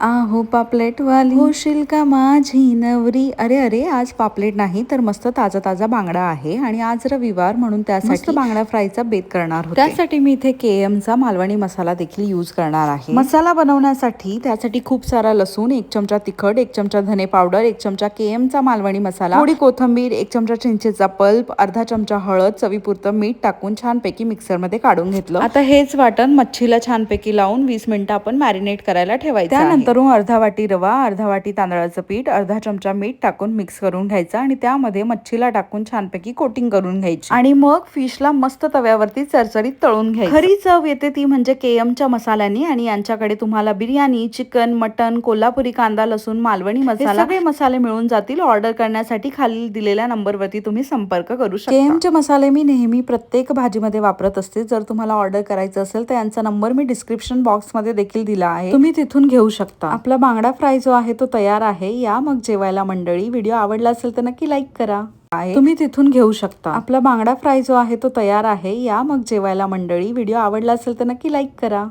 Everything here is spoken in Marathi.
आहो पापलेट वाली होशील का माझी नवरी? अरे अरे आज पापलेट नाही तर मस्त ताजा ताजा बांगडा आहे आणि आज रविवार म्हणून त्यासाठी बांगडा फ्रायचा बेत करणार होते. त्यासाठी मी इथे KM चा मालवणी मसाला देखील यूज करणार आहे. मसाला बनवण्यासाठी त्यासाठी खूप सारा लसूण एक चमचा तिखट एक चमचा धने पावडर एक चमचा KM चा मालवणी मसाला थोडी कोथंबीर एक चमचा चिंचेचा पल्प अर्धा चमचा हळद चवीपुरतं मीठ टाकून छानपैकी मिक्सरमध्ये काढून घेतलं. आता हेच वाटण मच्छीला छानपैकी लावून वीस मिनिटं आपण मॅरिनेट करायला ठेवायचं त्यानंतर अर्धा वाटी रवा अर्धा वाटी तांदळाचं पीठ अर्धा चमचा मीठ टाकून मिक्स करून घ्यायचं आणि त्यामध्ये मच्छीला टाकून छानपैकी कोटिंग करून घ्यायची. आणि मग फिशला मस्त तव्यावरती चरचरीत तळून घ्यायची. खरी चव येते ती म्हणजे केएमच्या मसाल्यानी आणि यांच्याकडे तुम्हाला बिर्याणी चिकन मटन कोल्हापुरी कांदा लसूण मालवणी मसाला सगळे मसाले मिळून जातील. ऑर्डर करण्यासाठी खाली दिलेल्या नंबरवरती तुम्ही संपर्क करू शकता. केएमचे मसाले मी नेहमी प्रत्येक भाजीमध्ये वापरत असते. जर तुम्हाला ऑर्डर करायचं असेल तर यांचा नंबर मी डिस्क्रिप्शन बॉक्समध्ये देखील दिला आहे. तुम्ही तिथून घेऊ शकता. आपला बांगडा फ्राय जो आहे तो तयार आहे. या मग जेवायला मंडळी व्हिडिओ आवडला असेल तर नक्की लाईक करा. तुम्ही तिथून घेऊ शकता. आपला बांगडा फ्राय जो आहे तो तयार आहे. या मग जेवायला मंडळी व्हिडिओ आवडला असेल तर नक्की लाईक करा.